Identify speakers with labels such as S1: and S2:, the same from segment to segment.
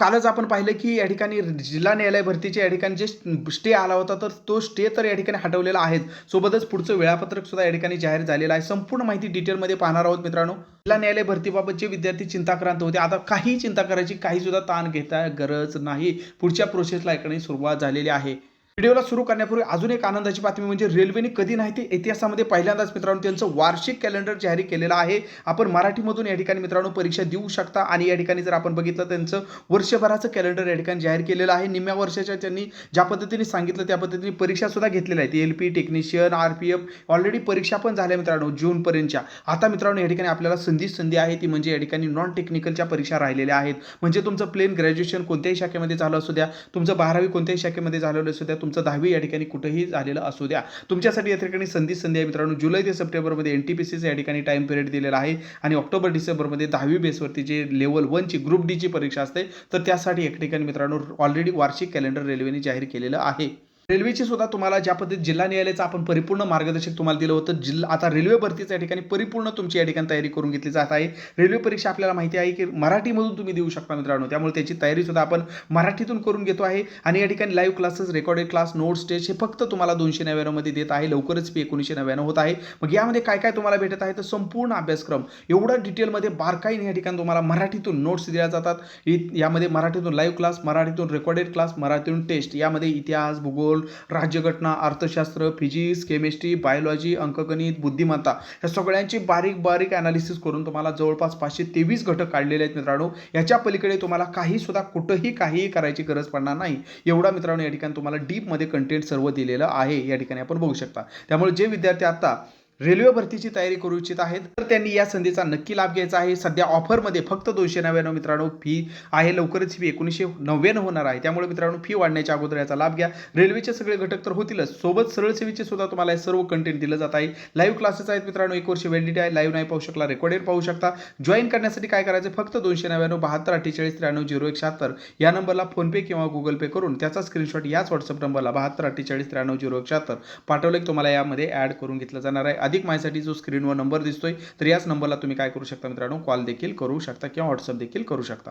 S1: कालच आपण पाहिलं की या ठिकाणी जिल्हा न्यायालय भरतीच्या या ठिकाणी जे स्टे आला होता तर तो स्टे तर या ठिकाणी हटवलेला आहे. सोबतच पुढचं वेळापत्रक सुद्धा या ठिकाणी जाहीर झालेलं आहे. संपूर्ण माहिती डिटेलमध्ये पाहणार आहोत मित्रांनो. जिल्हा न्यायालय भरतीबाबत जे विद्यार्थी चिंताक्रांत होते आता काही चिंता करायची काही सुद्धा ताण घेता गरज नाही. पुढच्या प्रोसेसला या ठिकाणी सुरुवात झालेली आहे. व्हिडिओला सुरू करण्यापूर्वी अजून एक आनंदाची बातमी म्हणजे रेल्वेने कधी नाही ते इतिहासामध्ये पहिल्यांदाच मित्रांनो त्यांचं वार्षिक कॅलेंडर जाहीर केलेलं आहे. आपण मराठीमधून या ठिकाणी मित्रांनो परीक्षा देऊ शकता आणि या ठिकाणी जर आपण बघितलं त्यांचं वर्षभराचं कॅलेंडर या ठिकाणी जाहीर केलेलं आहे. निम्म्या वर्षाच्या त्यांनी ज्या पद्धतीने सांगितलं त्या पद्धतीने परीक्षा सुद्धा घेतलेल्या आहेत. L P technician R P F already परीक्षा पण झाल्या मित्रांनो जूनपर्यंतच्या आता मित्रांनो या ठिकाणी आपल्याला संधी संधी आहे. ती म्हणजे या ठिकाणी नॉन टेक्निकलच्या परीक्षा राहिलेल्या आहेत. म्हणजे तुमचं प्लेन ग्रॅज्युएशन कोणत्याही शाखेमध्ये झालं असू द्या तुमचं बारावी कोणत्याही शाखेमध्ये झालेलं असू द्या तुमचं दहावी या ठिकाणी कुठेही झालेलं असू द्या. तुमच्यासाठी या ठिकाणी संधी संधी आहे मित्रांनो. जुलै ते सप्टेंबरमध्ये एन टी पी सीचं या ठिकाणी टाईम पिरियड दिलेला आहे आणि ऑक्टोबर डिसेंबरमध्ये दहावी बेसवरती जे लेवल वनची ग्रुप डीची परीक्षा असते तर त्यासाठी एक ठिकाणी मित्रांनो ऑलरेडी वार्षिक कॅलेंडर रेल्वेने जाहीर केलेलं आहे. रेल्वेची सुद्धा तुम्हाला ज्या पद्धतीत जिल्हा न्यायालयाचं आपण परिपूर्ण मार्गदर्शक तुम्हाला दिलं होतं जिल्हा आता रेल्वे भरतीच्या या ठिकाणी परिपूर्ण तुमची या ठिकाणी तयारी करून घेतली जात आहे. रेल्वे परीक्षा आपल्याला माहिती आहे की मराठीमधून तुम्ही देऊ शकता मित्रांनो. त्यामुळे त्याची तयारी सुद्धा आपण मराठीतून करून घेतो आहे. आणि या ठिकाणी live classes recorded class notes test हे फक्त तुम्हाला दोनशे नव्याण्णवमध्ये देत आहे. लवकरच पी एकोणीसशे नव्याण्णव होत आहे. मग यामध्ये काय काय तुम्हाला भेटत आहे? तर संपूर्ण अभ्यासक्रम. एवढा डिटेलमध्ये बारकाईने या ठिकाणी तुम्हाला मराठीतून नोट्स दिल्या जातात. इ- यामध्ये मराठीतून लाईव्ह क्लास मराठीतून रेकॉर्डेड क्लास मराठीतून टेस्ट यामध्ये इतिहास भूगोल राज्यघटना अर्थशास्त्र फिजिक्स केमिस्ट्री बायोलॉजी अंकगणित बुद्धिमत्ता या सगळ्यांची बारीक बारीक अनालिसिस करून तुम्हाला जवळपास पाचशे तेवीस घटक काढलेले आहेत मित्रांनो. याच्या पलीकडे तुम्हाला काही सुद्धा कुठंही काहीही करायची गरज पडणार नाही. एवढा मित्रांनो या ठिकाणी तुम्हाला डीपमध्ये कंटेंट सर्व दिलेलं आहे. या ठिकाणी आपण बघू शकता. त्यामुळे जे विद्यार्थी आता रेल्वे भरतीची तयारी करू इच्छित आहेत. तर त्यांनी या संधीचा नक्की लाभ घ्यायचा आहे. सध्या ऑफरमध्ये फक्त दोनशे नव्याण्णव मित्रांनो फी आहे. लवकरच फी एकोणीसशे नव्याण्णव होणार आहे. त्यामुळे मित्रांनो फी वाढण्याच्या अगोदर याचा लाभ घ्या. रेल्वेचे सगळे घटक तर होतीलच. सोबत सरळ सेवेचे सुद्धा तुम्हाला सर्व कंटेंट दिलं जात आहे. लाईव्ह क्लासेस आहेत मित्रांनो. एक वर्ष व्हॅलिडिटी आहे. लाईव्ह नाही पाहू शकला रेकॉर्डेड पाहू शकता. जॉईन करण्यासाठी काय करायचं? फक्त दोनशे नव्याण्णव बहात्तर अठ्ठेचाळीस त्र्याण्णव झिरो एक शहात्तर या नंबरला फोनपे किंवा गुगल पे करून त्याचा स्क्रीनशॉट याच व्हॉट्सअप नंबरला बहात्तर अठ्ठेचाळीस त्र्याण्णव झिरो एक शहात्तर पाठवलं तुम्हाला यामध्ये ॲड करून घेतलं जाणार आहे. अधिक माहितीसाठी जो स्क्रीनवर नंबर दिसतोय तर याच नंबरला तुम्ही काय करू शकता मित्रांनो? कॉल देखील करू शकता किंवा व्हॉट्सअप देखील करू शकता.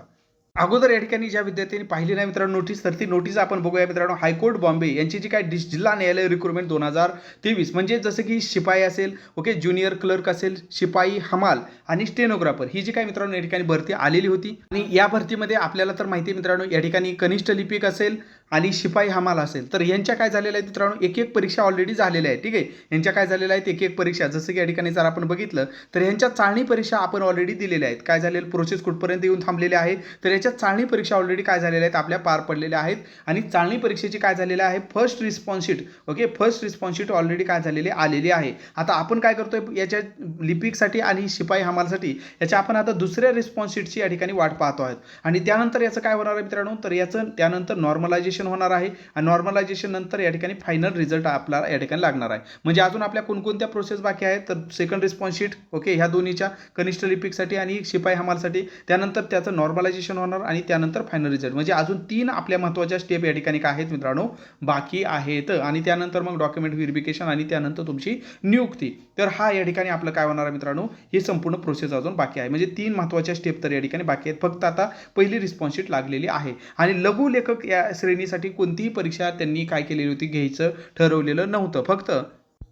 S1: अगोदर या ठिकाणी ज्या विद्यार्थ्यांनी पाहिली नाही मित्रांनो नोटीस तर ती नोटीस आपण बघूया मित्रांनो. हायकोर्ट बॉम्बे यांची जी काय डिस जिल्हा न्यायालय रिक्रुटमेंट दोन हजार तेवीस म्हणजे जसं की शिपाई असेल ओके ज्युनियर क्लर्क असेल शिपाई हमाल आणि स्टेनोग्राफर ही जी काय मित्रांनो या ठिकाणी भरती आलेली होती. आणि या भरतीमध्ये आपल्याला तर माहिती आहे मित्रांनो या ठिकाणी कनिष्ठ लिपिक असेल आणि शिपाई हमाल असेल. तर यांच्या काय झालेल्या आहेत मित्रांनो? एक एक परीक्षा ऑलरेडी झालेल्या आहेत ठीक आहे? यांच्या काय झालेल्या आहेत? एक एक परीक्षा. जसं की या ठिकाणी जर आपण बघितलं तर यांच्या चाळणी परीक्षा आपण ऑलरेडी दिलेल्या आहेत. काय झालेलं? प्रोसेस कुठपर्यंत येऊन थांबलेले आहे? तर याच्या चाळणी परीक्षा ऑलरेडी काय झालेल्या आहेत? आपल्या पार पडलेल्या आहेत. आणि चाळणी परीक्षेची काय झालेलं आहे? First response sheet okay first response already काय झालेली? आलेली आहे. आता आपण काय करतोय? याच्या लिपिकसाठी आणि शिपाई हमालसाठी याच्या आपण आता दुसऱ्या रिस्पॉन्सशीटची या ठिकाणी वाट पाहतो आहोत. आणि त्यानंतर याचं काय होणार आहे मित्रांनो? तर याचं त्यानंतर नॉर्मलायझेशन होणार आहे आणि नॉर्मलायझेशन नंतर या ठिकाणी फायनल रिझल्ट आपल्याला या ठिकाणी लागणार आहे. म्हणजे अजून आपल्या कोणकोणत्या प्रोसेस बाकी आहेत? तर सेकंड रिस्पॉन्स शीट ओके ह्या दोन्हीच्या कनिष्ठ लिपिकसाठी आणि शिपाई हमालसाठी. त्यानंतर त्याचं नॉर्मलायझेशन होणार आणि त्यानंतर फायनल रिझल्ट म्हणजे अजून तीन आपल्या महत्त्वाच्या स्टेप या ठिकाणी काय आहेत मित्रांनो? बाकी आहेत. आणि त्यानंतर मग डॉक्युमेंट व्हेरिफिकेशन आणि त्यानंतर तुमची नियुक्ती. तर हा या ठिकाणी आपलं काय होणार आहे मित्रांनो? ही संपूर्ण प्रोसेस अजून बाकी आहे. म्हणजे तीन महत्त्वाच्या स्टेप तर या ठिकाणी बाकी आहेत. फक्त आता पहिली रिस्पॉन्स शीट लागलेली आहे. आणि लघु लेखक या साठी कोणतीही परीक्षा त्यांनी काय केलेली होती घ्यायचं ठरवलेलं नव्हतं. फक्त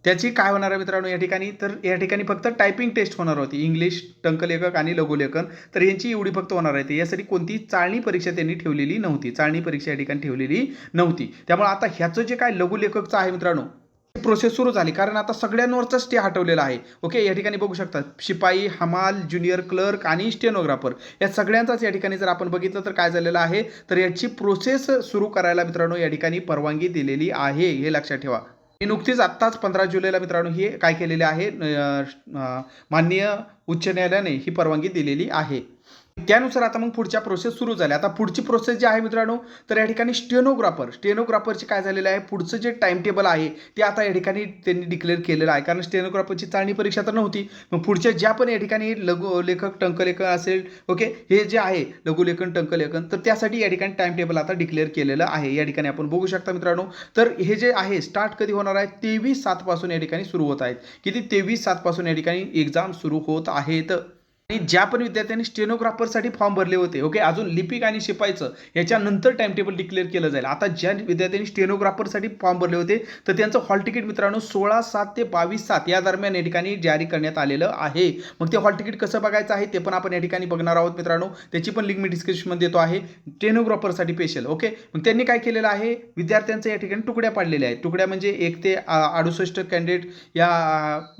S1: त्याची काय होणार आहे मित्रांनो या ठिकाणी? तर या ठिकाणी फक्त टायपिंग टेस्ट होणार होती. इंग्लिश टंकलेखक आणि लघुलेखन. तर यांची एवढी फक्त होणार आहे. यासाठी कोणती चाळणी परीक्षा त्यांनी ठेवलेली नव्हती. चाळणी परीक्षा या ठिकाणी ठेवलेली नव्हती. त्यामुळे आता ह्याचं जे काय लघुलेखकचं आहे मित्रांनो प्रोसेस सुरू झाली. कारण आता सगळ्यांवरचा स्टे हटवलेला आहे. ओके या ठिकाणी बघू शकता शिपाई हमाल ज्युनियर क्लर्क आणि स्टेनोग्राफर या सगळ्यांचाच या ठिकाणी जर आपण बघितलं तर काय झालेलं आहे? तर याची प्रोसेस सुरू करायला मित्रांनो या ठिकाणी परवानगी दिलेली आहे. हे लक्षात ठेवा. मी नुकतीच आत्ताच पंधरा जुलैला मित्रांनो ही काय केलेले आहे? माननीय उच्च न्यायालयाने ही परवानगी दिलेली आहे. त्यानुसार आता मग पुढच्या प्रोसेस सुरू झाल्या. आता पुढची प्रोसेस जी आहे मित्रांनो तर या ठिकाणी स्टेनोग्राफर स्टेनोग्राफरचे काय झालेलं आहे? पुढचं जे टाइम टेबल आहे ते आता या ठिकाणी त्यांनी डिक्लेअर केलेलं आहे. कारण स्टेनोग्राफरची चाळणी परीक्षा तर नव्हती. मग पुढच्या ज्या पण या ठिकाणी लघु लेखक टंकलेखन असेल ओके हे जे आहे लघुलेखन टंकलेखन तर त्यासाठी या ठिकाणी टाइम टेबल आता डिक्लेअर केलेलं आहे. या ठिकाणी आपण बघू शकता मित्रांनो तर हे जे आहे स्टार्ट कधी होणार आहे? तेवीस सातपासून या ठिकाणी सुरू होत आहेत. किती? तेवीस सातपासून या ठिकाणी एक्झाम सुरू होत आहेत. आणि ज्या पण विद्यार्थ्यांनी स्टेनोग्राफरसाठी फॉर्म भरले होते ओके अजून लिपिक आणि शिपायचं याच्यानंतर टाइम टेबल डिक्लेअर केलं जाईल. आता ज्या विद्यार्थ्यांनी स्टेनोग्राफरसाठी फॉर्म भरले होते तर त्यांचं हॉल तिकीट मित्रांनो सोळा सात ते बावीस सात या दरम्यान या ठिकाणी जारी करण्यात आलेलं आहे. मग ते हॉल तिकीट कसं बघायचं आहे ते पण आपण या ठिकाणी बघणार आहोत मित्रांनो. त्याची पण लिंक मी डिस्क्रिप्शनमध्ये देतो आहे. स्टेनोग्राफरसाठी स्पेशल ओके मग त्यांनी काय केलेलं आहे विद्यार्थ्यांचं या ठिकाणी तुकड्या पाडलेल्या आहेत. तुकड्या म्हणजे एक ते अडुसष्ट कॅन्डिडेट या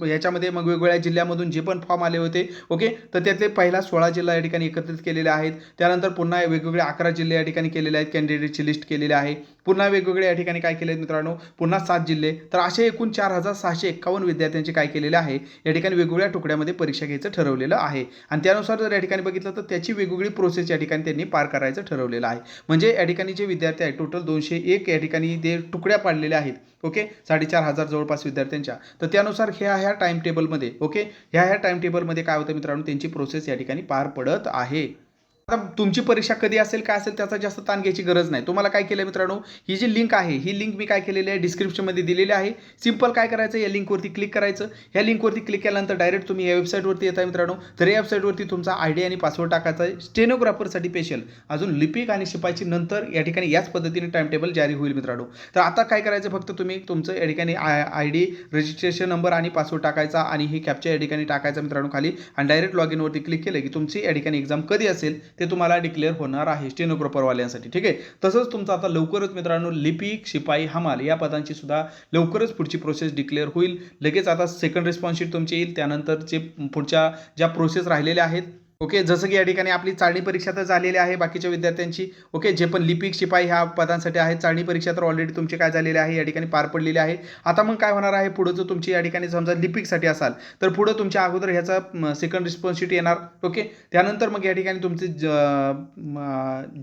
S1: याच्यामध्ये मग वेगवेगळ्या जिल्ह्यामधून जे पण फॉर्म आले होते ओके तर तर त्यातले पहिला सोळा जिल्हा या ठिकाणी एकत्रित केलेले आहेत. त्यानंतर पुन्हा वेगवेगळे अकरा जिल्हे या ठिकाणी केलेले आहेत. कॅन्डिडेटची लिस्ट केलेली आहे. पुन्हा वेगवेगळे या ठिकाणी काय केले आहेत मित्रांनो? पुन्हा सात जिल्हे. तर असे एकूण चार हजार सहाशे एक्कावन्न विद्यार्थ्यांचे काय केलेले आहे? या ठिकाणी वेगवेगळ्या तुकड्यामध्ये परीक्षा घ्यायचं ठरवलेलं आहे. आणि त्यानुसार जर या ठिकाणी बघितलं तर त्याची वेगवेगळी प्रोसेस या ठिकाणी त्यांनी पार करायचं ठरवलेलं आहे. म्हणजे या ठिकाणी जे विद्यार्थी आहेत टोटल दोनशे एक या ठिकाणी ते तुकड्या पाडलेल्या आहेत ओके? साडेचार हजार जवळपास विद्यार्थ्यांच्या. तर त्यानुसार ह्या ह्या टाइम टेबलमध्ये ओके? ह्या ह्या टाइम टेबलमध्ये काय होतं मित्रांनो? त्यांची प्रोसेस या ठिकाणी पार पडत आहे. आता तुमची परीक्षा कधी असेल काय असेल त्याचा जास्त ताण घ्यायची गरज नाही. तुम्हाला काय केलं मित्रांनो? ही जी लिंक आहे ही लिंक मी काय केलेली आहे डिस्क्रिप्शनमध्ये दिलेली आहे. सिंपल काय करायचं? या लिंकवरती क्लिक करायचं. ह्या लिंकवरती क्लिक केल्यानंतर डायरेक्ट तुम्ही या वेबसाईटवरती येता मित्रांनो. तर या वेबसाईटवरती तुमचा आय डी आणि पासवर्ड टाकायचा आहे. स्टेनोग्राफरसाठी स्पेशल अजून लिपिक आणि शिपायची नंतर या ठिकाणी याच पद्धतीने टाइम टेबल जारी होईल मित्रांनो. तर आता काय करायचं फक्त तुम्ही? तुमचं या ठिकाणी I I D registration number आणि पासवर्ड टाकायचा आणि ही कॅप्चर या ठिकाणी टाकायचा मित्रांनो खाली. आणि डायरेक्ट लॉग इनवरती क्लिक केलं की तुमची या ठिकाणी एक्झाम कधी असेल ते तुम्हाला डिक्लेअर होणार आहे स्टेनोग्राफरवाल्यांसाठी ठीक आहे? तसंच तुमचं आता लवकरच मित्रांनो लिपिक शिपाई हमाल या पदांची सुद्धा लवकरच पुढची प्रोसेस डिक्लेअर होईल. लगेच आता सेकंड रिस्पॉन्सशीट तुमची येईल. त्यानंतरचे पुढच्या ज्या प्रोसेस राहिलेल्या आहेत ओके जसं की या ठिकाणी आपली चाळणी परीक्षा तर झालेली आहे बाकीच्या विद्यार्थ्यांची. ओके जे पण लिपिक शिपाई ह्या पदांसाठी आहेत चाळणी परीक्षा तर ऑलरेडी तुमची काय झालेली आहे या ठिकाणी पार पडलेली आहे. आता मग काय होणार आहे पुढं? जर तुमची या ठिकाणी समजा लिपिकसाठी असाल तर पुढं तुमच्या अगोदर ह्याचा सेकंड रिस्पॉन्सिबिलिटी येणार. ओके त्यानंतर मग या ठिकाणी तुमचे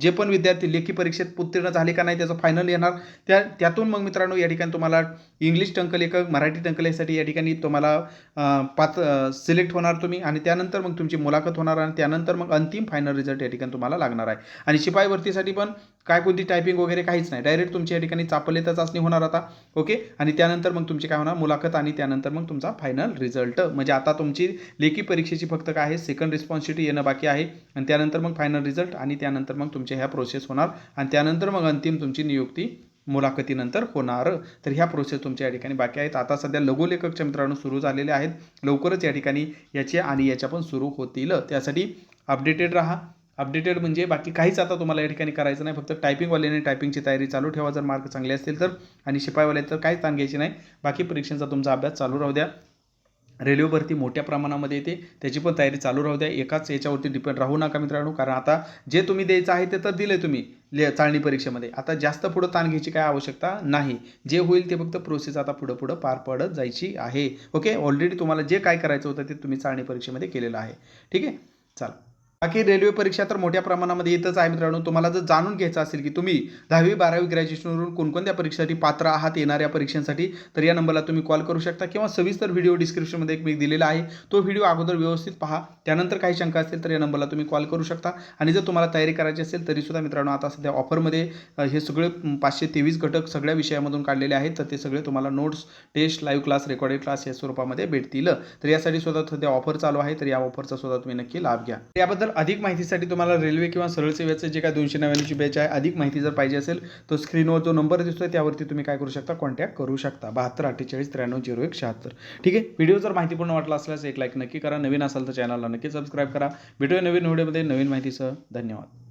S1: जे पण विद्यार्थी लेखी परीक्षेत उत्तीर्ण झाले का नाही त्याचं फायनल येणार. त्या त्यातून मग मित्रांनो या ठिकाणी तुम्हाला इंग्लिश टंकलेखक मराठी टंकलेसाठी या ठिकाणी तुम्हाला पाच सिलेक्ट होणार तुम्ही. आणि त्यानंतर मग तुमची मुलाखत होणार आणि त्यानंतर मग अंतिम फायनल रिझल्ट या ठिकाणी तुम्हाला लागणार आहे. आणि शिपाई भरतीसाठी पण काय कोणती टायपिंग वगैरे काहीच नाही. डायरेक्ट तुमच्या या ठिकाणी चापलेता चाचणी होणार आता. ओके आणि त्यानंतर मग तुमची काय होणार? मुलाखत आणि त्यानंतर मग तुमचा फायनल रिझल्ट म्हणजे आता तुमची लेखी परीक्षेची फक्त काय आहे? सेकंड रिस्पॉन्सिबिलिटी येणं बाकी आहे. आणि त्यानंतर मग फायनल रिझल्ट आणि त्यानंतर मग तुमच्या ह्या प्रोसेस होणार. आणि त्यानंतर मग अंतिम तुमची नियुक्ती मुलाखतीनंतर होणार. तर ह्या प्रोसेस तुमच्या या ठिकाणी बाकी आहेत. आता सध्या लघुलेखकच्या मित्रांनो सुरू झालेले आहेत. लवकरच या ठिकाणी याचे आणि याच्या पण सुरू होतील. त्यासाठी अपडेटेड राहा. अपडेटेड म्हणजे बाकी काहीच आता तुम्हाला या ठिकाणी करायचं नाही. फक्त टायपिंगवाल्याने टायपिंगची तयारी चालू ठेवा. जर मार्क चांगले असतील तर. आणि शिपाईवाले तर काहीच ताण घ्यायची नाही. बाकी परीक्षांचा तुमचा अभ्यास चालू राहू द्या. रेल्वे भरती मोठ्या प्रमाणामध्ये येते. त्याची पण तयारी चालू राहू द्या. एकाच याच्यावरती डिपेंड राहू नका मित्रांनो. कारण आता जे तुम्ही द्यायचं आहे ते तर दिले तुम्ही ले चाळणी परीक्षेमध्ये. आता जास्त पुढं ताण घ्यायची काय आवश्यकता नाही. जे होईल ते फक्त प्रोसेस आता पुढं पुढं पार पडत जायची आहे. ओके ऑलरेडी तुम्हाला जे काय करायचं होतं ते तुम्ही चाळणी परीक्षेमध्ये केलेलं आहे. ठीक आहे? चला. बाकी रेल्वे परीक्षा तर मोठ्या प्रमाणामध्ये येतच आहे मित्रांनो. तुम्हाला जर जाणून घ्यायचं असेल की तुम्ही दहावी बारावी ग्रॅज्युएशनवरून कोणकोणत्या परीक्षेसाठी पात्र आहात येणाऱ्या परीक्षांसाठी तर या नंबरला तुम्ही कॉल करू शकता किंवा सविस्तर व्हिडिओ डिस्क्रिप्शनमध्ये एक मी दिलेला आहे. तो व्हिडिओ अगोदर व्यवस्थित पहा. त्यानंतर काही शंका असेल तर या नंबरला तुम्ही कॉल करू शकता. आणि जर तुम्हाला तयारी करायची असेल तरीसुद्धा मित्रांनो आता सध्या ऑफरमध्ये हे सगळे पाचशे तेवीस घटक सगळ्या विषयामधून काढलेले आहेत. तर ते सगळे तुम्हाला notes test live class recorded class या स्वरूपामध्ये भेटतील. तर यासाठी सुद्धा सध्या ऑफर चालू आहे. तर या ऑफरचा सुद्धा तुम्ही नक्की लाभ घ्या. याबद्दल अधिक माहितीसाठी तुम्हाला रेल्वे किंवा सरळ सेवेचं जे काय दोनशे नव्याण्णवची बॅच आहे अधिक माहिती जर पाहिजे असेल तर स्क्रीनवर जो नंबर दिसतोय त्यावरती तुम्ही काय करू शकता? कॉन्टॅक्ट करू शकता. बहात्तर अठ्ठेचाळीस त्र्याण्णव झिरो एक शहात्तर. ठीक आहे? व्हिडिओ जर माहितीपूर्ण वाटला असल्यास एक लाईक नक्की करा. नवीन असाल तर चॅनलला नक्की सबस्क्राईब करा. भेटूया नवीन व्हिडिओमध्ये नवीन माहितीसह. धन्यवाद.